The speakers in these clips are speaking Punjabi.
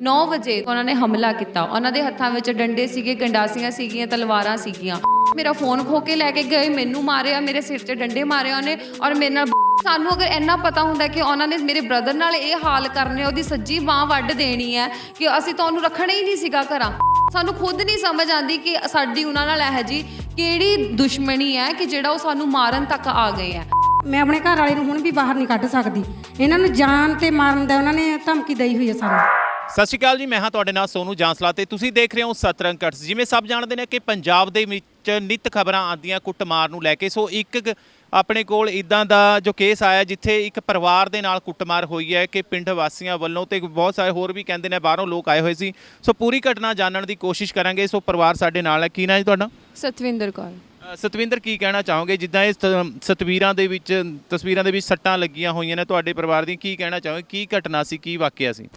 9 ਵਜੇ ਉਹਨਾਂ ਨੇ ਹਮਲਾ ਕੀਤਾ। ਉਹਨਾਂ ਦੇ ਹੱਥਾਂ ਵਿੱਚ ਡੰਡੇ ਸੀਗੇ, ਗੰਡਾਸੀਆਂ ਸੀਗੀਆਂ, ਤਲਵਾਰਾਂ ਸੀਗੀਆਂ। ਮੇਰਾ ਫੋਨ ਖੋ ਕੇ ਲੈ ਕੇ ਗਏ, ਮੈਨੂੰ ਮਾਰਿਆ, ਮੇਰੇ ਸਿਰ 'ਤੇ ਡੰਡੇ ਮਾਰੇ ਉਹਨੇ ਔਰ ਮੇਰੇ ਨਾਲ ਸਾਨੂੰ ਅਗਰ ਇੰਨਾ ਪਤਾ ਹੁੰਦਾ ਕਿ ਉਹਨਾਂ ਨੇ ਮੇਰੇ ਬ੍ਰਦਰ ਨਾਲ ਇਹ ਹਾਲ ਕਰਨੇ, ਉਹਦੀ ਸੱਜੀ ਬਾਹ ਵੱਢ ਦੇਣੀ ਹੈ ਕਿ ਅਸੀਂ ਤਾਂ ਉਹਨੂੰ ਰੱਖਣਾ ਹੀ ਨਹੀਂ ਸੀਗਾ ਘਰਾਂ। ਸਾਨੂੰ ਖੁਦ ਨਹੀਂ ਸਮਝ ਆਉਂਦੀ ਕਿ ਸਾਡੀ ਉਹਨਾਂ ਨਾਲ ਇਹ ਜੀ ਕਿਹੜੀ ਦੁਸ਼ਮਣੀ ਹੈ ਕਿ ਜਿਹੜਾ ਉਹ ਸਾਨੂੰ ਮਾਰਨ ਤੱਕ ਆ ਗਏ ਹੈ। ਮੈਂ ਆਪਣੇ ਘਰ ਵਾਲੇ ਨੂੰ ਹੁਣ ਵੀ ਬਾਹਰ ਨਹੀਂ ਕੱਢ ਸਕਦੀ। ਇਹਨਾਂ ਨੂੰ ਜਾਨ ਤੇ ਮਾਰਨ ਦਾ ਉਹਨਾਂ ਨੇ ਧਮਕੀ ਦਈ ਹੋਈ ਹੈ ਸਾਨੂੰ। ਸਤਿ ਸ਼੍ਰੀ ਅਕਾਲ ਜੀ, ਮੈਂ ਹਾਂ ਤੁਹਾਡੇ ਨਾਲ ਸੋਨੂ ਜਾਂਸਲਾ ਤੇ ਤੁਸੀਂ ਦੇਖ ਰਹੇ ਹੋ ਸਤਰੰਗ ਕਟਸ ਜਿਵੇਂ ਸਭ ਜਾਣਦੇ ਨੇ ਕਿ ਪੰਜਾਬ ਦੇ ਵਿੱਚ ਨਿਤ ਖਬਰਾਂ ਆਉਂਦੀਆਂ ਕੁੱਟਮਾਰ ਨੂੰ ਲੈ ਕੇ, ਸੋ ਇੱਕ ਆਪਣੇ ਕੋਲ ਇਦਾਂ ਦਾ ਜੋ ਕੇਸ ਆਇਆ ਜਿੱਥੇ ਇੱਕ ਪਰਿਵਾਰ ਦੇ ਨਾਲ ਕੁੱਟਮਾਰ ਹੋਈ ਹੈ ਕਿ ਪਿੰਡ ਵਾਸੀਆਂ ਵੱਲੋਂ ਤੇ ਬਹੁਤ ਸਾਰੇ ਹੋਰ ਵੀ ਕਹਿੰਦੇ ਨੇ ਬਾਹਰੋਂ ਲੋਕ ਆਏ ਹੋਏ ਸੀ। ਸੋ ਪੂਰੀ ਘਟਨਾ ਜਾਣਨ ਦੀ ਕੋਸ਼ਿਸ਼ ਕਰਾਂਗੇ। ਸੋ ਪਰਿਵਾਰ ਸਾਡੇ ਨਾਲ ਹੈ। ਕੀ ਨਾਂ ਜੀ ਤੁਹਾਡਾ? ਸਤਵਿੰਦਰ ਕੌਰ। ਸਤਵਿੰਦਰ, ਕੀ ਕਹਿਣਾ ਚਾਹੋਗੇ? ਜਿੱਦਾਂ ਇਹ ਤ- ਤਸਵੀਰਾਂ ਦੇ ਵਿੱਚ, ਤਸਵੀਰਾਂ ਦੇ ਵਿੱਚ ਸੱਟਾਂ ਲੱਗੀਆਂ ਹੋਈਆਂ ਨੇ ਤੁਹਾਡੇ ਪਰਿਵਾਰ ਦੀ ਕੀ ਕਹਿਣਾ ਚਾਹੋਗੇ? ਕੀ ਘਟਨਾ ਸੀ? ਕੀ ਵਾਕਿਆ ਸੀ?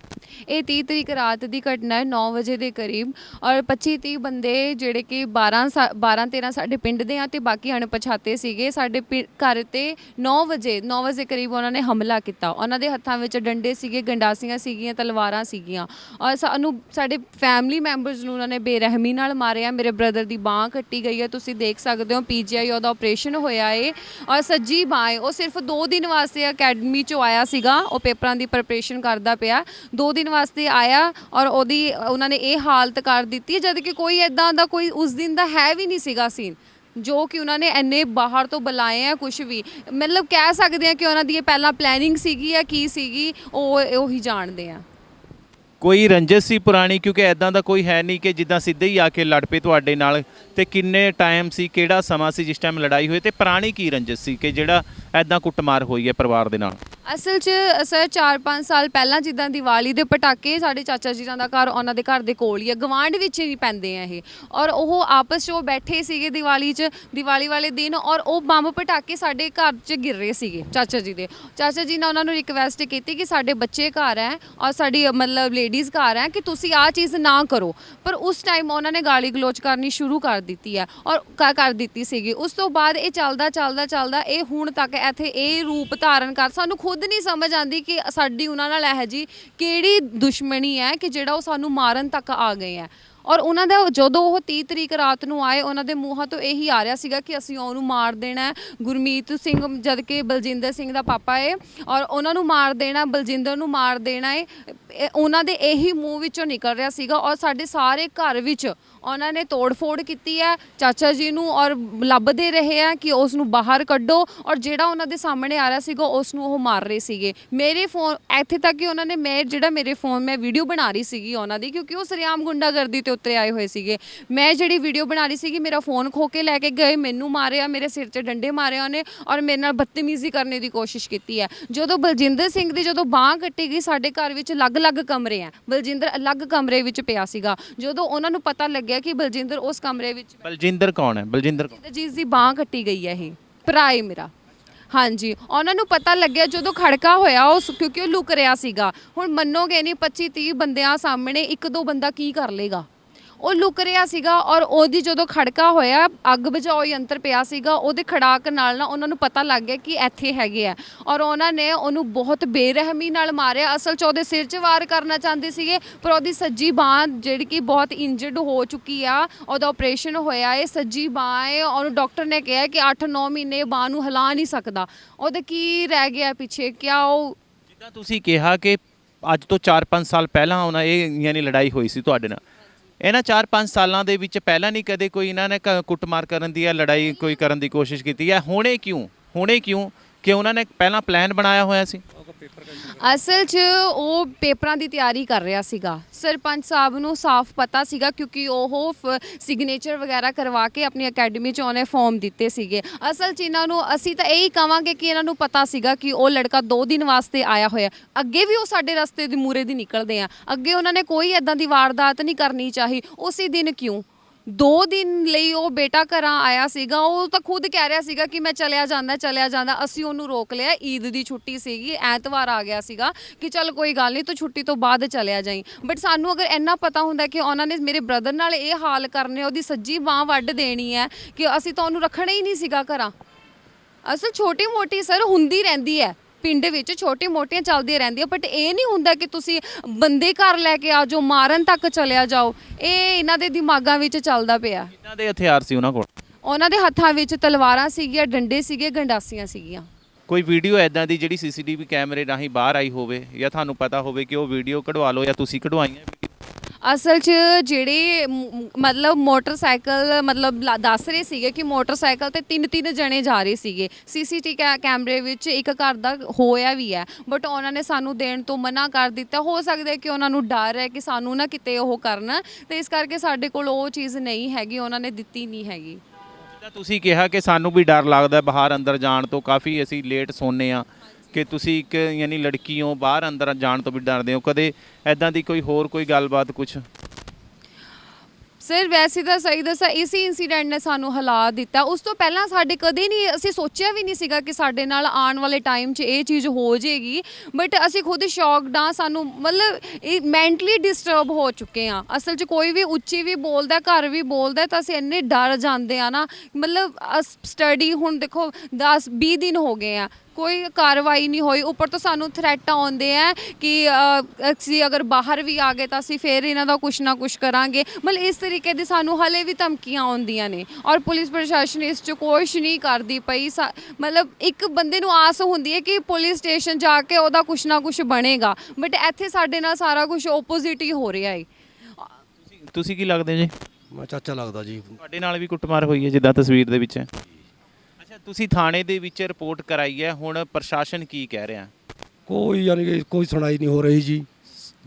ਇਹ 30 ਤਰੀਕ ਰਾਤ ਦੀ ਘਟਨਾ ਹੈ 9 ਵਜੇ ਦੇ ਕਰੀਬ। ਔਰ 25 30 ਬੰਦੇ ਜਿਹੜੇ ਕਿ 12 ਸਾ- 12 13 ਸਾਡੇ ਪਿੰਡ ਦੇ ਆ ਤੇ ਬਾਕੀ ਅਣਪਛਾਤੇ ਸੀਗੇ। ਸਾਡੇ ਪਿ- ਘਰ ਤੇ 9 ਵਜੇ 9 ਵਜੇ ਕਰੀਬ ਉਹਨਾਂ ਨੇ ਹਮਲਾ ਕੀਤਾ। ਉਹਨਾਂ ਦੇ ਹੱਥਾਂ ਵਿੱਚ ਡੰਡੇ ਸੀਗੇ, ਗੰਡਾਸੀਆਂ ਸੀਗੀਆਂ, ਤਲਵਾਰਾਂ ਸੀਗੀਆਂ। ਔਰ ਸਾਨੂੰ ਸਾਡੇ ਫੈਮਿਲੀ ਮੈਂਬਰਸ ਨੂੰ ਉਹਨਾਂ ਨੇ ਬੇਰਹਿਮੀ ਨਾਲ ਮਾਰਿਆ। ਮੇਰੇ ਬ੍ਰਦਰ ਦੀ ਬਾਹ ਕੱਟੀ ਗਈ ਹੈ, ਤੁਸੀਂ ਦੇਖ ਸਕਦੇ ਸਕਦੇ ਹੋ ਪੀਜੀਆਈ ਉਹਦਾ ਆਪਰੇਸ਼ਨ ਹੋਇਆ ਏ। ਔਰ ਸੱਜੀ ਬਾਹ ਉਹ ਸਿਰਫ 2 ਦਿਨ ਵਾਸਤੇ ਅਕੈਡਮੀ ਚੋਂ ਆਇਆ ਸੀਗਾ। ਉਹ ਪੇਪਰਾਂ ਦੀ ਪ੍ਰੈਪਰੇਸ਼ਨ ਕਰਦਾ ਪਿਆ। 2 ਦਿਨ ਵਾਸਤੇ ਆਇਆ ਔਰ ਉਹਦੀ ਉਹਨਾਂ ਨੇ ਇਹ ਹਾਲਤ ਕਰ ਦਿੱਤੀ ਹੈ, ਜਦ ਕਿ ਕੋਈ ਇਦਾਂ ਦਾ ਕੋਈ ਉਸ ਦਿਨ ਦਾ ਹੈ ਵੀ ਨਹੀਂ ਸੀਗਾ ਸੀਨ ਜੋ ਕਿ ਉਹਨਾਂ ਨੇ ਐਨੇ ਬਾਹਰ ਤੋਂ ਬੁਲਾਏ ਆ ਕੁਝ ਵੀ। ਮਤਲਬ ਕਹਿ ਸਕਦੇ ਆ ਕਿ ਉਹਨਾਂ ਦੀ ਇਹ ਪਹਿਲਾਂ ਪਲੈਨਿੰਗ ਸੀਗੀ ਜਾਂ ਕੀ ਸੀਗੀ ਉਹ ਉਹੀ ਜਾਣਦੇ ਆ। ਕੋਈ ਰੰਜਿਸ਼ ਸੀ ਪੁਰਾਣੀ? ਕਿਉਂਕਿ ਐਦਾਂ ਦਾ ਕੋਈ ਹੈ ਨਹੀਂ ਕਿ ਜਿੱਦਾਂ ਸਿੱਧੇ ਹੀ ਆ ਕੇ ਲੜ ਪਏ ਤੁਹਾਡੇ ਨਾਲ ਤੇ ਕਿੰਨੇ ਟਾਈਮ ਸੀ, ਕਿਹੜਾ ਸਮਾਂ ਸੀ ਜਿਸ ਟਾਈਮ ਲੜਾਈ ਹੋਈ ਤੇ ਪੁਰਾਣੀ ਕੀ ਰੰਜਿਸ਼ ਸੀ ਕਿ ਜਿਹੜਾ ਐਦਾਂ ਕੁੱਟਮਾਰ ਹੋਈ ਹੈ ਪਰਿਵਾਰ ਦੇ ਨਾਲ? ਅਸਲ 'ਚ, ਸਰ 4-5 ਸਾਲ ਪਹਿਲਾਂ ਜਿੱਦਾਂ ਦੀਵਾਲੀ ਦੇ ਪਟਾਕੇ ਸਾਡੇ ਚਾਚਾ ਜੀ ਦਾ ਘਰ, ਉਹਨਾਂ ਦੇ ਘਰ ਦੇ ਕੋਲ ਹੀ ਆ। ਗਵਾਂਢ ਵਿੱਚ ਹੀ ਪੈਂਦੇ ਆ ਇਹ। ਔਰ ਉਹ ਆਪਸ 'ਚ ਉਹ ਬੈਠੇ ਸੀਗੇ ਦੀਵਾਲੀ 'ਚ, ਦੀਵਾਲੀ ਵਾਲੇ ਦਿਨ, ਔਰ ਉਹ ਬੰਬ ਪਟਾਕੇ ਸਾਡੇ ਘਰ 'ਚ ਗਿਰ ਰਹੇ ਸੀਗੇ ਚਾਚਾ ਜੀ ਦੇ। ਚਾਚਾ ਜੀ ਨੇ ਉਹਨਾਂ ਨੂੰ ਰਿਕਵੈਸਟ ਕੀਤੀ ਕਿ ਸਾਡੇ ਬੱਚੇ ਘਰ ਹੈ, ਔਰ ਸਾਡੀ, ਮਤਲਬ ਲੇਡੀਜ਼ ਘਰ ਹੈ, ਕਿ ਤੁਸੀਂ ਆਹ ਚੀਜ਼ ਨਾ ਕਰੋ। ਪਰ ਉਸ ਟਾਈਮ ਉਹਨਾਂ ਨੇ ਗਾਲੀ ਗਲੋਚ ਕਰਨੀ ਸ਼ੁਰੂ ਕਰ ਦਿੱਤੀ ਹੈ, ਔਰ ਕ- ਕਰ ਦਿੱਤੀ ਸੀਗੀ। ਉਸ ਤੋਂ ਬਾਅਦ ਇਹ ਚੱਲਦਾ ਚੱਲਦਾ ਚੱਲਦਾ ਇਹ ਹੁਣ ਤੱਕ ਇੱਥੇ ਇਹ ਰੂਪ ਧਾਰਨ ਕਰ ਸਾਨੂੰ ਖੁਦ ਨਹੀਂ ਸਮਝ ਆਉਂਦੀ ਕਿ ਸਾਡੀ ਉਹਨਾਂ ਨਾਲ ਇਹ ਜੀ ਕਿਹੜੀ ਦੁਸ਼ਮਣੀ ਹੈ ਕਿ ਜਿਹੜਾ ਉਹ ਸਾਨੂੰ ਮਾਰਨ ਤੱਕ ਆ ਗਏ ਹੈ। ਔਰ ਉਹਨਾਂ ਦਾ ਜਦੋਂ ਉਹ 30 ਤਰੀਕ ਰਾਤ ਨੂੰ ਆਏ, ਉਹਨਾਂ ਦੇ ਮੂੰਹਾਂ ਤੋਂ ਇਹੀ ਆ ਰਿਹਾ ਸੀਗਾ ਕਿ ਅਸੀਂ ਉਹਨੂੰ ਮਾਰ ਦੇਣਾ ਹੈ। ਗੁਰਮੀਤ ਸਿੰਘ ਜਦ ਕਿ ਬਲਜਿੰਦਰ ਸਿੰਘ ਦਾ ਪਾਪਾ ਏ ਔਰ ਉਹਨਾਂ ਨੂੰ ਮਾਰ ਦੇਣਾ, ਬਲਜਿੰਦਰ ਨੂੰ ਮਾਰ ਦੇਣਾ ਏ। ਇਹ ਉਹਨਾਂ ਦੇ ਇਹੀ ਮੂੰਹ ਵਿੱਚੋਂ ਨਿਕਲ ਰਿਹਾ ਸੀਗਾ ਔਰ ਸਾਡੇ ਸਾਰੇ ਘਰ ਵਿੱਚ ਉਹਨਾਂ ਨੇ ਤੋੜ-ਫੋੜ ਕੀਤੀ ਹੈ। ਚਾਚਾ ਜੀ ਨੂੰ ਔਰ ਲੱਭਦੇ ਰਹੇ ਆ ਕਿ ਉਸ ਨੂੰ ਬਾਹਰ ਕੱਢੋ ਔਰ ਜਿਹੜਾ ਉਹਨਾਂ ਦੇ ਸਾਹਮਣੇ ਆ ਰਿਹਾ ਸੀਗਾ, ਉਸ ਨੂੰ ਉਹ ਮਾਰ ਰਹੇ ਸੀਗੇ। ਮੇਰੇ ਫੋਨ, ਇੱਥੇ ਤੱਕ ਕਿ ਉਹਨਾਂ ਨੇ ਮੈਂ ਜਿਹੜਾ ਮੇਰੇ ਫੋਨ, ਮੈਂ ਵੀਡੀਓ ਬਣਾ ਰਹੀ ਸੀਗੀ ਉਹਨਾਂ ਦੀ ਕਿਉਂਕਿ ਉਹ ਸਰਿਆਮ ਗੁੰਡਾਗਰਦੀ ਤੇ ਉੱਤਰੇ ਆਏ ਹੋਏ ਸੀਗੇ। ਮੈਂ ਜਿਹੜੀ ਵੀਡੀਓ ਬਣਾ ਰਹੀ ਸੀਗੀ ਮੇਰਾ ਫੋਨ ਖੋ ਕੇ ਲੈ ਕੇ ਗਏ ਮੈਨੂੰ ਮਾਰਿਆ ਮੇਰੇ ਸਿਰ 'ਤੇ ਡੰਡੇ ਮਾਰੇ ਉਹਨੇ ਔਰ ਮੇਰੇ ਨਾਲ ਬਦਤਮੀਜ਼ੀ ਕਰਨ ਦੀ ਕੋਸ਼ਿਸ਼ ਕੀਤੀ ਹੈ। ਜਦੋਂ ਬਲਜਿੰਦਰ ਸਿੰਘ ਦੀ ਜਦੋਂ ਬਾਹ ਕੱਟੀ ਗਈ ਸਾਡੇ ਘਰ ਵਿੱਚ ਅਲੱਗ-ਅਲੱਗ ਕਮਰੇ ਆ ਬਲਜਿੰਦਰ ਅਲੱਗ ਕਮਰੇ ਵਿੱਚ ਪਿਆ ਸੀਗਾ। ਜਦੋਂ ਉਹਨਾਂ ਨੂੰ ਪਤਾ ਲੱਗਿਆ ਕਿ ਬਲਜਿੰਦਰ ਉਸ ਕਮਰੇ ਵਿੱਚ ਬਲਜਿੰਦਰ ਕੌਣ ਹੈ? ਬਲਜਿੰਦਰ ਕੌਣ? ਜਿਸ ਦੀ ਬਾਹ ਕੱਟੀ ਗਈ ਹੈ ਇਹ। ਭਰਾ ਹੈ ਮੇਰਾ। ਹਾਂਜੀ ਉਹਨਾਂ ਨੂੰ ਪਤਾ ਲੱਗਿਆ ਜਦੋਂ ਖੜਕਾ ਹੋਇਆ ਉਸ ਕਿਉਂਕਿ ਉਹ ਲੁਕ ਰਿਹਾ ਸੀਗਾ। ਹੁਣ ਮੰਨੋਗੇ ਨਹੀਂ 25 30 ਬੰਦਿਆਂ ਸਾਹਮਣੇ ਇੱਕ ਦੋ ਬੰਦਾ ਕੀ ਕਰ ਲੇਗਾ ਉਹ ਲੁਕ ਰਿਹਾ ਸੀਗਾ ਔਰ ਉਹਦੀ ਜਦੋਂ ਖੜਕਾ ਹੋਇਆ, ਅੱਗ ਬੁਝਾਓ ਯੰਤਰ ਪਿਆ ਸੀਗਾ, ਉਹਦੇ ਖੜਾਕ ਨਾਲ ਨਾ ਉਹਨਾਂ ਨੂੰ ਪਤਾ ਲੱਗ ਗਿਆ ਕਿ ਇੱਥੇ ਹੈਗੇ ਆ। ਔਰ ਉਹਨਾਂ ਨੇ ਉਹਨੂੰ ਬਹੁਤ ਬੇਰਹਿਮੀ ਨਾਲ ਮਾਰਿਆ। ਅਸਲ 'ਚ ਉਹਦੇ ਸਿਰ 'ਚ ਵਾਰ ਕਰਨਾ ਚਾਹੁੰਦੇ ਸੀਗੇ, ਪਰ ਉਹਦੀ ਸੱਜੀ ਬਾਹ ਜਿਹੜੀ ਕਿ ਬਹੁਤ ਇੰਜਰਡ ਹੋ ਚੁੱਕੀ ਆ, ਉਹਦਾ ਆਪਰੇਸ਼ਨ ਹੋਇਆ ਏ। ਸੱਜੀ ਬਾਹ ਏ ਉਹਨੂੰ ਡਾਕਟਰ ਨੇ ਕਿਹਾ ਕਿ 8-9 ਮਹੀਨੇ ਬਾਹ ਨੂੰ ਹਿਲਾ ਨਹੀਂ ਸਕਦਾ। ਉਹਦੇ ਕੀ ਰਹਿ ਗਿਆ ਪਿੱਛੇ? ਕਿਆ ਉਹ ਜਿੱਦਾਂ ਤੁਸੀਂ ਕਿਹਾ ਕਿ ਅੱਜ ਤੋਂ 4-5 ਸਾਲ ਪਹਿਲਾਂ ਉਹਨਾਂ ਇਹ ਯਾਨੀ ਲੜਾਈ ਹੋਈ ਸੀ ਤੁਹਾਡੇ ਨਾਲ ਇਹਨਾਂ 4-5 ਸਾਲਾਂ ਦੇ ਵਿੱਚ ਪਹਿਲਾਂ ਨਹੀਂ ਕਦੇ ਕੋਈ ਇਹਨਾਂ ਨੇ ਕ- ਕੁੱਟਮਾਰ ਕਰਨ ਦੀ ਜਾਂ ਲੜਾਈ ਕੋਈ ਕਰਨ ਦੀ ਕੋਸ਼ਿਸ਼ ਕੀਤੀ ਹੈ? ਹੁਣੇ ਕਿਉਂ? ਹੁਣੇ ਕਿਉਂ? ਕਿ ਉਹਨਾਂ ਨੇ ਪਹਿਲਾਂ ਪਲਾਨ ਬਣਾਇਆ ਹੋਇਆ ਸੀ? ਅਸਲ 'ਚ ਉਹ ਪੇਪਰਾਂ ਦੀ ਤਿਆਰੀ ਕਰ ਰਿਹਾ ਸੀਗਾ। ਸਰਪੰਚ ਸਾਹਿਬ ਨੂੰ ਸਾਫ਼ ਪਤਾ ਸੀਗਾ ਕਿਉਂਕਿ ਉਹ ਸਿਗਨੇਚਰ ਵਗੈਰਾ ਕਰਵਾ ਕੇ ਆਪਣੀ ਅਕੈਡਮੀ 'ਚ ਉਹਨੇ ਫਾਰਮ ਦਿੱਤੇ ਸੀਗੇ। ਅਸਲ 'ਚ ਇਹਨਾਂ ਨੂੰ ਅਸੀਂ ਤਾਂ ਇਹੀ ਕਵਾਂਗੇ ਕਿ ਇਹਨਾਂ ਨੂੰ ਪਤਾ ਸੀਗਾ ਕਿ ਉਹ ਲੜਕਾ 2 ਦਿਨ ਵਾਸਤੇ ਆਇਆ ਹੋਇਆ। ਅੱਗੇ ਵੀ ਉਹ ਸਾਡੇ ਰਸਤੇ ਦੇ ਮੂਰੇ ਦੀ ਨਿਕਲਦੇ ਆ। ਅੱਗੇ ਉਹਨਾਂ ਨੇ ਕੋਈ ਐਦਾਂ ਦੀ ਵਾਰਦਾਤ ਨਹੀਂ ਕਰਨੀ ਚਾਹੀ। ਉਸੇ ਦਿਨ ਕਿਉਂ? ਦੋ ਦਿਨ ਲਈ ਉਹ ਬੇਟਾ ਘਰਾਂ ਆਇਆ ਸੀਗਾ, ਉਹ ਤਾਂ ਖੁਦ ਕਹਿ ਰਿਹਾ ਸੀਗਾ ਕਿ ਮੈਂ ਚਲਿਆ ਜਾਂਦਾ ਚਲਿਆ ਜਾਂਦਾ, ਅਸੀਂ ਉਹਨੂੰ ਰੋਕ ਲਿਆ, ਈਦ ਦੀ ਛੁੱਟੀ ਸੀਗੀ, ਐਤਵਾਰ ਆ ਗਿਆ ਸੀਗਾ ਕਿ ਚੱਲ ਕੋਈ ਗੱਲ ਨਹੀਂ ਤੂੰ ਛੁੱਟੀ ਤੋਂ ਬਾਅਦ ਚਲਿਆ ਜਾਈਂ। ਬਟ ਸਾਨੂੰ ਅਗਰ ਇੰਨਾ ਪਤਾ ਹੁੰਦਾ ਕਿ ਉਹਨਾਂ ਨੇ ਮੇਰੇ ਬ੍ਰਦਰ ਨਾਲ ਇਹ ਹਾਲ ਕਰਨੇ, ਉਹਦੀ ਸੱਜੀ ਬਾਹ ਵੱਢ ਦੇਣੀ ਹੈ ਕਿ ਅਸੀਂ ਤਾਂ ਉਹਨੂੰ ਰੱਖਣਾ ਹੀ ਨਹੀਂ ਸੀਗਾ ਘਰਾਂ। ਅਸਲ ਛੋਟੀ ਮੋਟੀ ਸਰ ਹੁੰਦੀ ਰਹਿੰਦੀ ਹੈ। ਪਿੰਡ ਵਿੱਚ ਛੋਟੇ ਮੋਟੀਆਂ ਚੱਲਦੀਆਂ ਰਹਿੰਦੀਆਂ ਬਟ ਇਹ ਨਹੀਂ ਹੁੰਦਾ ਕਿ ਤੁਸੀਂ ਬੰਦੇ ਘਰ ਲੈ ਕੇ ਆ ਜਾਓ ਮਾਰਨ ਤੱਕ ਚਲਿਆ ਜਾਓ। ਇਹ ਇਹਨਾਂ ਦੇ ਦਿਮਾਗਾਂ ਵਿੱਚ ਚੱਲਦਾ ਪਿਆ। ਕਿੰਨਾ ਦੇ ਹਥਿਆਰ ਸੀ ਉਹਨਾਂ ਕੋਲ? ਉਹਨਾਂ ਦੇ ਹੱਥਾਂ ਵਿੱਚ ਤਲਵਾਰਾਂ ਸੀਗੀਆਂ ਡੰਡੇ ਸੀਗੇ ਗੰਡਾਸੀਆਂ ਸੀਗੀਆਂ। ਕੋਈ ਵੀਡੀਓ ਐਦਾਂ ਦੀ ਜਿਹੜੀ ਸੀਸੀਟੀਵੀ ਕੈਮਰੇ ਰਾਹੀਂ ਬਾਹਰ ਆਈ ਹੋਵੇ ਜਾਂ ਤੁਹਾਨੂੰ ਪਤਾ ਹੋਵੇ ਕਿ ਉਹ ਵੀਡੀਓ ਕਢਵਾ ਲਓ ਜਾਂ ਤੁਸੀਂ ਕਢਵਾਈਆਂ ਅਸਲ 'ਚ ਜਿਹੜੇ ਮ- ਮਤਲਬ ਮੋਟਰਸਾਈਕਲ, ਮਤਲਬ ਲਾ- ਦੱਸ ਰਹੇ ਸੀਗੇ ਕਿ ਮੋਟਰਸਾਈਕਲ ਤੇ ਤਿੰਨ ਤਿੰਨ ਜਣੇ ਜਾ ਰਹੇ ਸੀਗੇ। ਸੀਸੀਟੀ ਕੈਮਰੇ ਵਿੱਚ ਇੱਕ ਘਰ ਦਾ ਹੋਇਆ ਵੀ ਹੈ ਬਟ ਉਹਨਾਂ ਨੇ ਸਾਨੂੰ ਦੇਣ ਤੋਂ ਮਨਾ ਕਰ ਦਿੱਤਾ। ਹੋ ਸਕਦਾ ਹੈ ਕਿ ਉਹਨਾਂ ਨੂੰ ਡਰ ਹੈ ਕਿ ਸਾਨੂੰ ਨਾ ਕਿਤੇ ਉਹ ਕਰਨ, ਤੇ ਇਸ ਕਰਕੇ ਸਾਡੇ ਕੋਲ ਉਹ ਚੀਜ਼ ਨਹੀਂ ਹੈਗੀ, ਉਹਨਾਂ ਨੇ ਦਿੱਤੀ ਨਹੀਂ ਹੈਗੀ। ਜਿੱਦਾਂ ਤੁਸੀਂ ਕਿਹਾ ਕਿ ਸਾਨੂੰ ਵੀ ਡਰ ਲੱਗਦਾ ਬਾਹਰ ਅੰਦਰ ਜਾਣ ਤੋਂ, ਕਾਫੀ ਅਸੀਂ ਲੇਟ ਸੌਂਦੇ ਆ ਕਿ ਤੁਸੀਂ ਇੱਕ ਯਾਨੀ ਲੜਕੀ ਹੋ ਬਾਹਰ ਅੰਦਰ ਜਾਣ ਤੋਂ ਵੀ ਡਰਦੇ ਹੋ? ਕਦੇ ਐਦਾਂ ਦੀ ਕੋਈ ਹੋਰ ਕੋਈ ਗੱਲਬਾਤ ਕੁਝ ਸਰ, ਵੈਸੇ ਤਾਂ ਸਹੀ ਦੱਸਾਂ, ਇਸੇ ਇਨਸੀਡੈਂਟ ਨੇ ਸਾਨੂੰ ਹਾਲਾਤ ਦਿੱਤਾ। ਉਸ ਤੋਂ ਪਹਿਲਾਂ ਸਾਡੇ ਕਦੇ ਨਹੀਂ, ਅਸੀਂ ਸੋਚਿਆ ਵੀ ਨਹੀਂ ਸੀਗਾ ਕਿ ਸਾਡੇ ਨਾਲ ਆਉਣ ਵਾਲੇ ਟਾਈਮ 'ਚ ਇਹ ਚੀਜ਼ ਹੋ ਜਾਏਗੀ ਬਟ ਅਸੀਂ ਖੁਦ ਸ਼ੌਕਡ ਆ ਸਾਨੂੰ ਮਤਲਬ ਇਹ ਮੈਂਟਲੀ ਡਿਸਟਰਬ ਹੋ ਚੁੱਕੇ ਆ ਅਸਲ 'ਚ ਕੋਈ ਵੀ ਉੱਚੀ ਵੀ ਬੋਲਦਾ, ਘਰ ਵੀ ਬੋਲਦਾ, ਤਾਂ ਅਸੀਂ ਇੰਨੇ ਡਰ ਜਾਂਦੇ ਆ ਨਾ। ਮਤਲਬ ਸਟੱਡੀ ਹੁਣ ਦੇਖੋ 10 20 ਦਿਨ ਹੋ ਗਏ ਆ। ਕੋਈ ਕਾਰਵਾਈ ਨਹੀਂ ਹੋਈ। ਉੱਪਰ ਤੋਂ ਸਾਨੂੰ ਥ੍ਰੈਟ ਆਉਂਦੇ ਆ ਕਿ ਅ, ਅਸੀਂ ਅਗਰ ਬਾਹਰ ਵੀ ਆ ਗਏ ਤਾਂ ਅਸੀਂ ਫੇਰ ਇਹਨਾਂ ਦਾ ਕੁਛ ਨਾ ਕੁਛ ਕਰਾਂਗੇ। ਮਤਲਬ ਇਸ ਤਰੀਕੇ ਦੀ ਸਾਨੂੰ ਹਲੇ ਵੀ ਧਮਕੀਆਂ ਆਉਂਦੀਆਂ ਨੇ। ਔਰ ਪੁਲਿਸ ਪ੍ਰਸ਼ਾਸਨ ਇਸ 'ਚ ਕੁਛ ਨਹੀਂ ਕਰਦੀ ਪਈ। ਸਾ- ਮਤਲਬ ਇੱਕ ਬੰਦੇ ਨੂੰ ਆਸ ਹੁੰਦੀ ਹੈ ਕਿ ਪੁਲਿਸ ਸਟੇਸ਼ਨ ਜਾ ਕੇ ਉਹਦਾ ਕੁਛ ਨਾ ਕੁਛ ਬਣੇਗਾ। ਬਟ ਇੱਥੇ ਸਾਡੇ ਨਾਲ ਸਾਰਾ ਕੁਝ ਆਪੋਜ਼ਿਟ ਹੀ ਹੋ ਰਿਹਾ ਹੈ ਤੁਸੀਂ ਤੁਸੀਂ ਕੀ ਲੱਗਦੇ ਜੀ? ਮੈਂ ਚਾਚਾ ਲੱਗਦਾ ਜੀ। ਤੁਹਾਡੇ ਨਾਲ ਵੀ ਕੁੱਟਮਾਰ ਹੋਈ ਹੈ ਜਿੱਦਾਂ ਤਸਵੀਰ ਦੇ ਵਿੱਚ? ਹੈ ਤੁਸੀਂ ਥਾਣੇ ਦੇ ਵਿੱਚ ਰਿਪੋਰਟ ਕਰਾਈ ਹੈ ਹੁਣ ਪ੍ਰਸ਼ਾਸਨ ਕੀ ਕਹਿ ਰਿਹਾ? ਕੋਈ ਯਾਨੀ ਕਿ ਕੋਈ ਸੁਣਾਈ ਨਹੀਂ ਹੋ ਰਹੀ ਜੀ।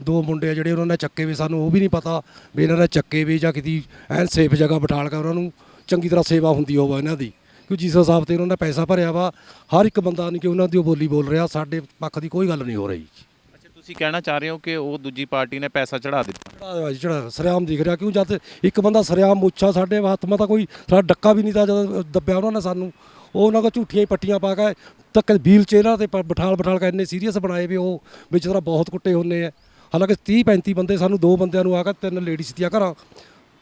ਦੋ ਮੁੰਡੇ ਆ ਜਿਹੜੇ ਉਹਨਾਂ ਨੇ ਚੱਕੇ ਵੀ ਸਾਨੂੰ ਉਹ ਵੀ ਨਹੀਂ ਪਤਾ ਵੀ ਇਹਨਾਂ ਨੇ ਚੱਕੇ ਵੀ ਜਾਂ ਕਿਤੇ ਐਨ ਸੇਫ ਜਗ੍ਹਾ ਬਿਠਾਲ ਕੇ ਉਹਨਾਂ ਨੂੰ। ਚੰਗੀ ਤਰ੍ਹਾਂ ਸੇਵਾ ਹੁੰਦੀ ਹੋਵੇ ਇਹਨਾਂ ਦੀ। ਕਿਉਂ ਜਿਸ ਹਿਸਾਬ ਤੇ ਉਹਨਾਂ ਨੇ ਪੈਸਾ ਭਰਿਆ ਵਾ ਹਰ ਇੱਕ ਬੰਦਾ ਨਹੀਂ ਕਿ ਉਹਨਾਂ ਦੀ ਉਹ ਬੋਲੀ ਬੋਲ ਰਿਹਾ ਸਾਡੇ ਪੱਖ ਦੀ ਕੋਈ ਗੱਲ ਨਹੀਂ ਹੋ ਰਹੀ। ਅੱਛਾ ਤੁਸੀਂ ਕਹਿਣਾ ਚਾਹ ਰਹੇ ਹੋ ਕਿ ਉਹ ਦੂਜੀ ਪਾਰਟੀ ਨੇ ਪੈਸਾ ਚੜਾ ਦਿੱਤਾ? ਚੜਾ ਜਿਹੜਾ ਸਰਿਆਮ ਦਿਖ ਰਿਹਾ ਕਿਉਂ ਜਦ ਇੱਕ ਬੰਦਾ ਸਰਿਆਮ ਮੁੱਛਾ ਸਾਡੇ ਹੱਥ ਮਾ ਤਾਂ ਕੋਈ ਸਾਡਾ ਡੱਕਾ ਵੀ ਨਹੀਂ ਤਾਂ ਜਦ ਦੱਬਿਆ ਉਹਨਾਂ ਨੇ ਸਾਨੂੰ। ਉਹ ਉਹਨਾਂ ਕੋ ਝੂਠੀਆਂ ਹੀ ਪੱਟੀਆਂ ਪਾ ਕੇ ਤੱਕ ਵੀਲ ਚੇਅਰਾਂ ਤੇ ਪ- ਬਿਠਾਲ ਬਿਠਾਲ ਕੇ ਇੰਨੇ ਸੀਰੀਅਸ ਬਣਾਏ ਵੀ ਉਹ ਵਿੱਚ ਤਰ੍ਹਾਂ ਬਹੁਤ ਕੁੱਟੇ ਹੁੰਨੇ ਆ। ਹਾਲਾਂਕਿ 30 35 ਬੰਦੇ ਸਾਨੂੰ ਦੋ ਬੰਦਿਆਂ ਨੂੰ ਆ ਕੇ ਤਿੰਨ ਲੇਡੀਜ਼ ਦੀਆਂ ਘਰਾਂ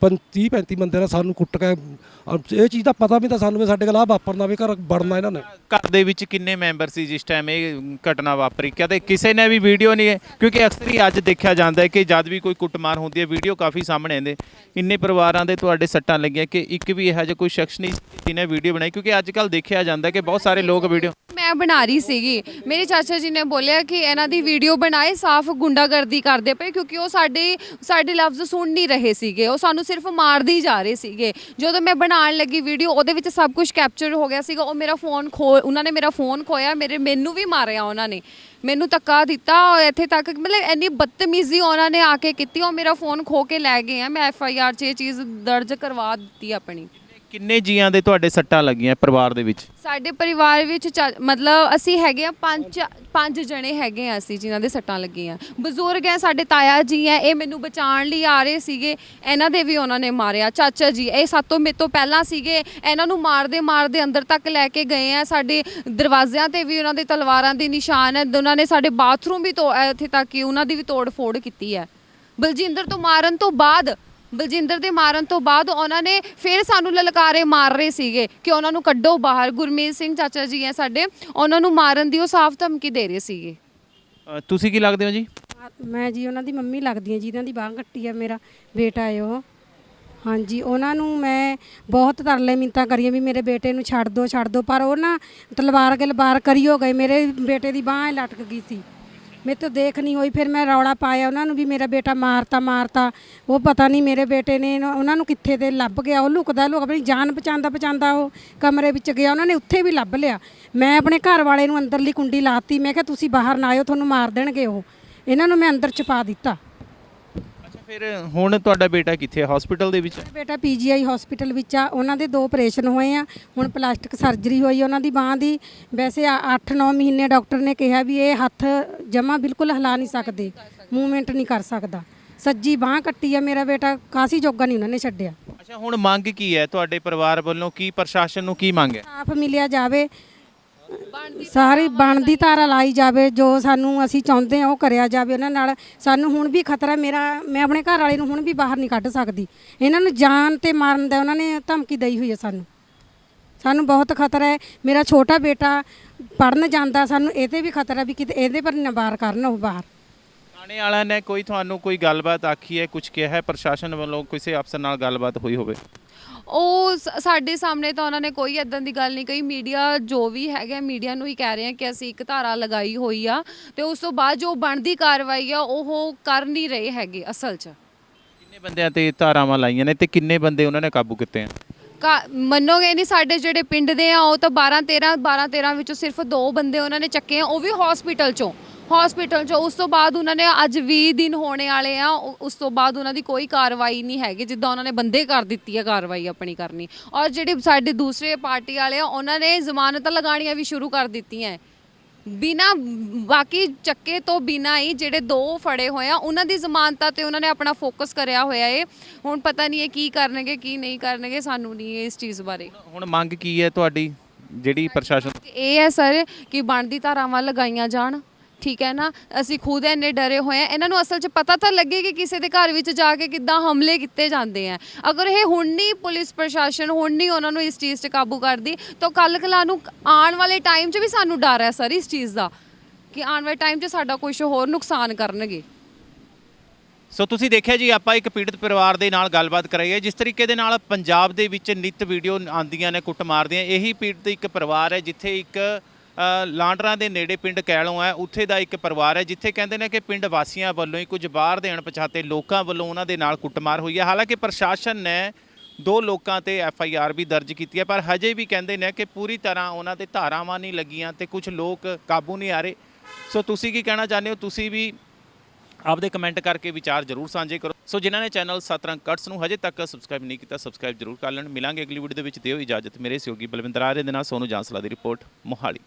30 35 ਬੰਦਿਆਂ ਨੇ ਸਾਨੂੰ ਕੁੱਟ ਕੇ ਅਹ ਇਹ ਚੀਜ਼ ਦਾ ਪਤਾ ਵੀ ਤਾਂ ਸਾਨੂੰ ਵੀ ਸਾਡੇ ਕੋਲ ਆ ਵਾਪਰਨਾ ਵੀ ਘਰ ਵੜਨਾ ਇਹਨਾਂ ਨੇ। ਘਰ ਦੇ ਵਿੱਚ ਕਿੰਨੇ ਮੈਂਬਰ ਸੀ ਜਿਸ ਟਾਈਮ ਇਹ ਘਟਨਾ ਵਾਪਰੀ? ਕਦੇ ਕਿਸੇ ਨੇ ਵੀ ਵੀਡੀਓ ਨਹੀਂ ਹੈ? ਕਿਉਂਕਿ ਅਕਸਰ ਹੀ ਅੱਜ ਦੇਖਿਆ ਜਾਂਦਾ ਹੈ ਕਿ ਜਦ ਵੀ ਕੋਈ ਕੁੱਟਮਾਰ ਹੁੰਦੀ ਹੈ ਵੀਡੀਓ ਕਾਫੀ ਸਾਹਮਣੇ ਆਉਂਦੇ। ਇੰਨੇ ਪਰਿਵਾਰਾਂ ਦੇ ਤੁਹਾਡੇ ਸੱਟਾਂ ਲੱਗੀਆਂ ਕਿ ਇੱਕ ਵੀ ਇਹੋ ਜਿਹਾ ਕੋਈ ਸ਼ਖਸ ਨਹੀਂ ਸੀ ਜਿਹਨੇ ਵੀਡੀਓ ਬਣਾਈ। ਕਿਉਂਕਿ ਅੱਜ ਕੱਲ ਦੇਖਿਆ ਜਾਂਦਾ ਹੈ ਕਿ ਬਹੁਤ ਸਾਰੇ ਲੋਕ ਵੀਡੀਓ ਮੈਂ ਬਣਾ ਰਹੀ ਸੀਗੀ। ਮੇਰੇ ਚਾਚਾ ਜੀ ਨੇ ਬੋਲਿਆ ਕਿ ਇਹਨਾਂ ਦੀ ਵੀਡੀਓ ਬਣਾਏ ਸਾਫ਼ ਗੁੰਡਾਗਰਦੀ ਕਰਦੇ ਪਏ ਕਿਉਂਕਿ ਉਹ ਸਾਡੇ ਸਾਡੇ ਲਫ਼ਜ਼ ਸੁਣ ਨਹੀਂ ਰਹੇ ਸੀਗੇ। ਉਹ ਸਾਨੂੰ ਸਿਰਫ ਮਾਰਦੇ ਜਾ ਰਹੇ ਸੀਗੇ। ਜਦੋਂ ਮੈਂ ਬਣਾਉਣ ਲੱਗੀ ਵੀਡੀਓ ਉਹਦੇ ਵਿੱਚ ਸਭ ਕੁਝ ਕੈਪਚਰ ਹੋ ਗਿਆ ਸੀਗਾ। ਉਹ ਮੇਰਾ ਫੋਨ ਖੋ, ਉਹਨਾਂ ਨੇ ਮੇਰਾ ਫੋਨ ਖੋਇਆ, ਮੇਰੇ, ਮੈਨੂੰ ਵੀ ਮਾਰਿਆ ਉਹਨਾਂ ਨੇ। ਮੈਨੂੰ ਧੱਕਾ ਦਿੱਤਾ ਔਰ ਇੱਥੇ ਤੱਕ, ਮਤਲਬ ਇੰਨੀ ਬਦਤਮੀਜ਼ੀ ਉਹਨਾਂ ਨੇ ਆ ਕੇ ਕੀਤੀ, ਉਹ ਮੇਰਾ ਫੋਨ ਖੋ ਕੇ ਲੈ ਗਏ ਆ। ਮੈਂ ਐਫ ਆਈ ਆਰ 'ਚ ਇਹ ਚੀਜ਼ ਦਰਜ ਕਰਵਾ ਦਿੱਤੀ ਆਪਣੀ। ਕਿੰਨੇ ਜੀਆਂ ਦੇ ਤੁਹਾਡੇ ਸੱਟਾਂ ਲੱਗੀਆਂ ਪਰਿਵਾਰ ਦੇ ਵਿੱਚ? ਸਾਡੇ ਪਰਿਵਾਰ ਵਿੱਚ ਚਾ- ਮਤਲਬ ਅਸੀਂ ਹੈਗੇ ਆ ਪੰਜ ਪੰਜ ਜਣੇ ਹੈਗੇ ਆ ਅਸੀਂ ਜਿਨ੍ਹਾਂ ਦੇ ਸੱਟਾਂ ਲੱਗੀਆਂ। ਬਜ਼ੁਰਗ ਹੈ, ਸਾਡੇ ਤਾਇਆ ਜੀ ਹੈ, ਇਹ ਮੈਨੂੰ ਬਚਾਉਣ ਲਈ ਆ ਰਹੇ ਸੀਗੇ। ਇਹਨਾਂ ਦੇ ਵੀ ਉਹਨਾਂ ਨੇ ਮਾਰਿਆ। ਚਾਚਾ ਜੀ, ਇਹ ਸਾਤੋਂ ਮੇਰੇ ਤੋਂ ਪਹਿਲਾਂ ਸੀਗੇ। ਇਹਨਾਂ ਨੂੰ ਮਾਰਦੇ ਮਾਰਦੇ ਅੰਦਰ ਤੱਕ ਲੈ ਕੇ ਗਏ ਆ। ਸਾਡੇ ਦਰਵਾਜ਼ਿਆਂ ਤੇ ਵੀ ਉਹਨਾਂ ਦੇ ਤਲਵਾਰਾਂ ਦੇ ਨਿਸ਼ਾਨ ਹੈ। ਉਹਨਾਂ ਨੇ ਸਾਡੇ ਬਾਥਰੂਮ ਵੀ ਤੋਂ ਇੱਥੇ ਤੱਕ ਕਿ ਉਹਨਾਂ ਦੀ ਵੀ ਤੋੜ ਫੋੜ ਕੀਤੀ ਹੈ। ਬਲਜਿੰਦਰ ਤੋਂ ਮਾਰਨ ਤੋਂ ਬਾਅਦ ਬਲਜਿੰਦਰ ਦੇ ਮਾਰਨ ਤੋਂ ਬਾਅਦ ਉਹਨਾਂ ਨੇ ਫਿਰ ਸਾਨੂੰ ਲਲਕਾਰੇ ਮਾਰ ਰਹੇ ਸੀਗੇ ਕਿ ਉਹਨਾਂ ਨੂੰ ਕੱਢੋ ਬਾਹਰ। ਗੁਰਮੀਤ ਸਿੰਘ ਚਾਚਾ ਜੀ ਹੈ ਸਾਡੇ ਉਹਨਾਂ ਨੂੰ ਮਾਰਨ ਦੀ ਉਹ ਸਾਫ਼ ਧਮਕੀ ਦੇ ਰਹੇ ਸੀਗੇ। ਅ, ਤੁਸੀਂ ਕੀ ਲੱਗਦੇ ਹੋ ਜੀ? ਮੈਂ ਜੀ ਉਹਨਾਂ ਦੀ ਮੰਮੀ ਲੱਗਦੀ ਹਾਂ ਜਿਹਨਾਂ ਦੀ ਬਾਂਹ ਕੱਟੀ ਆ ਮੇਰਾ ਬੇਟਾ ਹੈ ਉਹ। ਹਾਂਜੀ ਉਹਨਾਂ ਨੂੰ ਮੈਂ ਬਹੁਤ ਤਰਲੇ ਮਿੰਤਾਂ ਕਰੀਆਂ ਵੀ ਮੇਰੇ ਬੇਟੇ ਨੂੰ ਛੱਡ ਦਿਓ ਛੱਡ ਦਿਓ ਪਰ ਉਹ ਨਾ ਤਲਵਾਰ ਗਲਬਾਰ ਕਰੀ ਹੋ ਗਏ ਮੇਰੇ ਬੇਟੇ ਦੀ ਬਾਂਹ ਲਟਕ ਗਈ ਸੀ। ਮੇਰੇ ਤੋਂ ਦੇਖ ਨਹੀਂ ਹੋਈ, ਫਿਰ ਮੈਂ ਰੌਲਾ ਪਾਇਆ। ਉਹਨਾਂ ਨੂੰ ਵੀ ਮੇਰਾ ਬੇਟਾ ਮਾਰਤਾ ਮਾਰਤਾ। ਉਹ ਪਤਾ ਨਹੀਂ ਮੇਰੇ ਬੇਟੇ ਨੇ ਨਾ- ਉਹਨਾਂ ਨੂੰ ਕਿੱਥੇ ਤੇ ਲੱਭ ਗਿਆ। ਉਹ ਲੁਕਦਾ, ਲੁਕ ਆਪਣੀ ਜਾਨ ਬਚਾਉਂਦਾ ਬਚਾਉਂਦਾ ਉਹ ਕਮਰੇ ਵਿੱਚ ਗਿਆ। ਉਹਨਾਂ ਨੇ ਉੱਥੇ ਵੀ ਲੱਭ ਲਿਆ। ਮੈਂ ਆਪਣੇ ਘਰ ਵਾਲੇ ਨੂੰ ਅੰਦਰਲੀ ਕੁੰਡੀ ਲਾਤੀ। ਮੈਂ ਕਿਹਾ, ਤੁਸੀਂ ਬਾਹਰ ਨਾ ਆਇਓ, ਤੁਹਾਨੂੰ ਮਾਰ ਦੇਣਗੇ ਉਹ। ਇਹਨਾਂ ਨੂੰ ਮੈਂ ਅੰਦਰ 'ਚ ਪਾ ਦਿੱਤਾ। ਫਿਰ ਹੁਣ ਤੁਹਾਡਾ ਬੇਟਾ ਕਿੱਥੇ ਹੈ ਹਸਪੀਟਲ ਦੇ ਵਿੱਚ ਮੇਰਾ ਬੇਟਾ ਪੀਜੀਆਈ ਹਸਪੀਟਲ ਵਿੱਚ ਆ। ਉਹਨਾਂ ਦੇ ਦੋ ਆਪਰੇਸ਼ਨ ਹੋਏ ਆ। ਹੁਣ ਪਲਾਸਟਿਕ ਸਰਜਰੀ ਹੋਈ ਉਹਨਾਂ ਦੀ ਬਾਹ ਦੀ। ਵੈਸੇ 8-9 ਮਹੀਨੇ ਡਾਕਟਰ ਨੇ ਕਿਹਾ ਵੀ ਇਹ ਹੱਥ ਜਮਾ ਬਿਲਕੁਲ ਹਿਲਾ ਨਹੀਂ ਸਕਦੇ। ਮੂਵਮੈਂਟ ਨਹੀਂ ਕਰ ਸਕਦਾ। ਸੱਜੀ ਬਾਹ ਕੱਟੀ ਆ ਮੇਰਾ ਬੇਟਾ। ਕਾਸੀ ਜੋਗਾ ਨਹੀਂ ਉਹਨਾਂ ਨੇ ਛੱਡਿਆ। ਅੱਛਾ ਹੁਣ ਮੰਗ ਕੀ ਹੈ ਤੁਹਾਡੇ ਪਰਿਵਾਰ ਵੱਲੋਂ? ਕੀ ਪ੍ਰਸ਼ਾਸਨ ਨੂੰ ਕੀ ਮੰਗ ਹੈ? ਸਾਫ਼ ਮਿਲਿਆ ਜਾਵੇ। ਸਾਰੀ ਬਣਦੀ ਧਾਰਾ ਲਾਈ ਜਾਵੇ, ਜੋ ਸਾਨੂੰ ਅਸੀਂ ਚਾਹੁੰਦੇ ਹਾਂ ਉਹ ਕਰਿਆ ਜਾਵੇ ਉਹਨਾਂ ਨਾਲ। ਸਾਨੂੰ ਹੁਣ ਵੀ ਖਤਰਾ ਮੇਰਾ, ਮੈਂ ਆਪਣੇ ਘਰ ਵਾਲੇ ਨੂੰ ਹੁਣ ਵੀ ਬਾਹਰ ਨਹੀਂ ਕੱਢ ਸਕਦੀ। ਇਹਨਾਂ ਨੂੰ ਜਾਨ ਤੇ ਮਾਰਨ ਦਾ ਉਹਨਾਂ ਨੇ ਧਮਕੀ ਦਈ ਹੋਈ ਹੈ ਸਾਨੂੰ। ਸਾਨੂੰ ਬਹੁਤ ਖਤਰਾ ਹੈ। ਮੇਰਾ ਛੋਟਾ ਬੇਟਾ ਪੜਨ ਜਾਂਦਾ, ਸਾਨੂੰ ਇਹਦੇ ਵੀ ਖਤਰਾ ਵੀ ਕਿਤੇ ਇਹਦੇ ਪਰ ਨਾ ਬਾਹਰ ਕਰਨ ਉਹ ਬਾਹਰ। ਥਾਣੇ ਵਾਲਿਆਂ ਨੇ ਕੋਈ ਤੁਹਾਨੂੰ ਕੋਈ ਗੱਲਬਾਤ ਆਖੀ ਹੈ ਕੁਝ ਕਿਹਾ ਹੈ? ਪ੍ਰਸ਼ਾਸਨ ਵੱਲੋਂ ਕਿਸੇ ਅਫਸਰ ਨਾਲ ਗੱਲਬਾਤ ਹੋਈ ਹੋਵੇ। ਉਹ ਸ- ਸਾਡੇ ਸਾਹਮਣੇ ਤਾਂ ਉਹਨਾਂ ਨੇ ਕੋਈ ਇਦਾਂ ਦੀ ਗੱਲ ਨਹੀਂ ਕਹੀ। ਮੀਡੀਆ ਜੋ ਵੀ ਹੈਗਾ ਮੀਡੀਆ ਨੂੰ ਹੀ ਕਹਿ ਰਹੇ ਆ ਕਿ ਅਸੀਂ ਇੱਕ ਧਾਰਾ ਲਗਾਈ ਹੋਈ ਆ ਤੇ ਉਸ ਤੋਂ ਬਾਅਦ ਜੋ ਬਣਦੀ ਕਾਰਵਾਈ ਆ ਉਹ ਕਰ ਨਹੀਂ ਰਹੇ ਹੈਗੇ ਅਸਲ 'ਚ। ਕਿੰਨੇ ਬੰਦਿਆਂ ਤੇ ਧਾਰਾਵਾਂ ਲਾਈਆਂ ਨੇ ਤੇ ਕਿੰਨੇ ਬੰਦੇ ਉਹਨਾਂ ਨੇ ਕਾਬੂ ਕੀਤੇ ਆ? ਕਾ- ਮੰਨੋਗੇ ਨਹੀਂ ਸਾਡੇ ਜਿਹੜੇ ਪਿੰਡ ਦੇ ਆ ਉਹ ਤਾਂ 12 13 12 13 ਵਿੱਚੋਂ ਸਿਰਫ ਦੋ ਬੰਦੇ ਉਹਨਾਂ ਨੇ ਚੱਕੇ ਆ ਉਹ ਵੀ ਹਸਪੀਟਲ ਚੋਂ। ਹਸਪੀਟਲ ਚੋਂ ਉਸ ਤੋਂ ਬਾਅਦ ਉਹਨਾਂ ਨੇ ਅੱਜ 20 ਦਿਨ ਹੋਣੇ ਵਾਲੇ ਆ ਉਸ ਤੋਂ ਬਾਅਦ ਉਹਨਾਂ ਦੀ ਕੋਈ ਕਾਰਵਾਈ ਨਹੀਂ ਹੈਗੀ ਜਿੱਦਾਂ ਉਹਨਾਂ ਨੇ ਬੰਦੇ ਕਰ ਦਿੱਤੀ ਹੈ ਕਾਰਵਾਈ ਆਪਣੀ ਕਰਨੀ। ਔਰ ਜਿਹੜੇ ਸਾਡੇ ਦੂਸਰੇ ਪਾਰਟੀ ਵਾਲੇ ਆ ਉਹਨਾਂ ਨੇ ਜ਼ਮਾਨਤਾਂ ਲਗਾਉਣੀਆਂ ਵੀ ਸ਼ੁਰੂ ਕਰ ਦਿੱਤੀਆਂ। ਹੈ। ਬਿਨਾ ਬਾਕੀ ਚੱਕੇ ਤੋਂ ਬਿਨਾ ਹੀ ਜਿਹੜੇ ਦੋ ਫੜੇ ਹੋਏ ਆ ਉਹਨਾਂ ਦੀ ਜ਼ਮਾਨਤਾਂ ਤੇ ਉਹਨਾਂ ਨੇ ਆਪਣਾ ਫੋਕਸ ਕਰਿਆ ਹੋਇਆ ਏ। ਹੁਣ ਪਤਾ ਨਹੀਂ ਇਹ ਕੀ ਕਰਨਗੇ ਕੀ ਨਹੀਂ ਕਰਨਗੇ ਸਾਨੂੰ ਨਹੀਂ ਇਸ ਚੀਜ਼ ਬਾਰੇ। ਹੁਣ ਮੰਗ ਕੀ ਹੈ ਤੁਹਾਡੀ ਜਿਹੜੀ ਪ੍ਰਸ਼ਾਸਨ ਇਹ ਹੈ ਸਰ ਕਿ ਬਣਦੀ ਧਾਰਾਵਾਂ ਲਗਾਈਆਂ ਜਾਣ। ਠੀਕ ਹੈ ਨਾ? ਅਸੀਂ ਖੁਦ ਇੰਨੇ ਡਰੇ ਹੋਏ ਆ। ਇਹਨਾਂ ਨੂੰ ਅਸਲ 'ਚ ਪਤਾ ਤਾਂ ਲੱਗੇ ਕਿ ਕਿਸੇ ਦੇ ਘਰ ਵਿੱਚ ਜਾ ਕੇ ਕਿੱਦਾਂ ਹਮਲੇ ਕੀਤੇ ਜਾਂਦੇ ਆ। ਅਗਰ ਇਹ ਹੁਣ ਨਹੀਂ ਪੁਲਿਸ ਪ੍ਰਸ਼ਾਸਨ, ਹੁਣ ਨਹੀਂ ਉਹਨਾਂ ਨੂੰ ਇਸ ਚੀਜ਼ 'ਤੇ ਕਾਬੂ ਕਰਦੀ, ਤਾਂ ਕੱਲ ਕਲਾ ਨੂੰ ਆਉਣ ਵਾਲੇ ਟਾਈਮ 'ਚ ਵੀ ਸਾਨੂੰ ਡਰ ਹੈ ਸਰ ਇਸ ਚੀਜ਼ ਦਾ, ਕਿ ਆਉਣ ਵਾਲੇ ਟਾਈਮ 'ਚ ਸਾਡਾ ਕੁਝ ਹੋਰ ਨੁਕਸਾਨ ਕਰਨਗੇ। ਸੋ ਤੁਸੀਂ ਦੇਖਿਆ ਜੀ, ਆਪਾਂ ਇੱਕ ਪੀੜਤ ਪਰਿਵਾਰ ਦੇ ਨਾਲ ਗੱਲਬਾਤ ਕਰਾਈ ਹੈ। ਜਿਸ ਤਰੀਕੇ ਦੇ ਨਾਲ ਪੰਜਾਬ ਦੇ ਵਿੱਚ ਨਿਤ ਵੀਡੀਓ ਆਉਂਦੀਆਂ ਨੇ, ਕੁੱਟ ਮਾਰਦੀਆਂ। ਇਹੀ ਪੀੜਤ ਇੱਕ ਪਰਿਵਾਰ ਹੈ, ਜਿੱਥੇ ਇੱਕ ਲਾਂਡਰਾਂ ਦੇ ਨੇੜੇ ਪਿੰਡ ਕੈਲੋਂ ਹੈ, ਉੱਥੇ ਦਾ ਇੱਕ ਪਰਿਵਾਰ ਹੈ, ਜਿੱਥੇ ਕਹਿੰਦੇ ਨੇ ਕਿ ਪਿੰਡ ਵਾਸੀਆਂ ਵੱਲੋਂ ਹੀ ਕੁਝ ਬਾਹਰ ਦੇ ਅਣਪਛਾਤੇ ਲੋਕਾਂ ਵੱਲੋਂ ਉਹਨਾਂ ਦੇ ਨਾਲ ਕੁੱਟਮਾਰ ਹੋਈ ਹੈ। ਹਾਲਾਂਕਿ ਪ੍ਰਸ਼ਾਸਨ ਨੇ ਦੋ ਲੋਕਾਂ ਤੇ ਐਫ ਆਈ ਆਰ ਵੀ ਦਰਜ ਕੀਤੀ ਹੈ, ਪਰ ਹਜੇ ਵੀ ਕਹਿੰਦੇ ਨੇ ਕਿ ਪੂਰੀ ਤਰ੍ਹਾਂ ਉਹਨਾਂ ਤੇ ਧਾਰਾਵਾਂ ਨਹੀਂ ਲੱਗੀਆਂ ਤੇ ਕੁਝ ਲੋਕ ਕਾਬੂ ਨਹੀਂ ਆ ਰਹੇ। ਸੋ ਤੁਸੀਂ ਕੀ ਕਹਿਣਾ ਚਾਹੁੰਦੇ ਹੋ? ਤੁਸੀਂ ਵੀ ਆਪਦੇ ਕਮੈਂਟ ਕਰਕੇ ਵਿਚਾਰ ਜਰੂਰ ਸਾਂਝੇ ਕਰੋ। ਸੋ ਜਿਨ੍ਹਾਂ ਨੇ ਚੈਨਲ ਸਤਰੰਗ ਕਟਸ ਨੂੰ ਹਜੇ ਤੱਕ ਸਬਸਕ੍ਰਾਈਬ ਨਹੀਂ ਕੀਤਾ, ਸਬਸਕ੍ਰਾਈਬ ਜਰੂਰ ਕਰ ਲੈਣ। ਮਿਲਾਂਗੇ ਅਗਲੀ ਵੀਡੀਓ ਦੇ ਵਿੱਚ। ਦਿਓ ਇਜਾਜ਼ਤ। ਮੇਰੇ ਸਹਿਯੋਗੀ ਬਲਵਿੰਦਰ ਆर्य ਦੇ ਨਾਲ, ਸੋਨੂ ਜਾਂਸਲਾ ਦੀ ਰਿਪੋਰਟ, ਮੋਹਾਲੀ।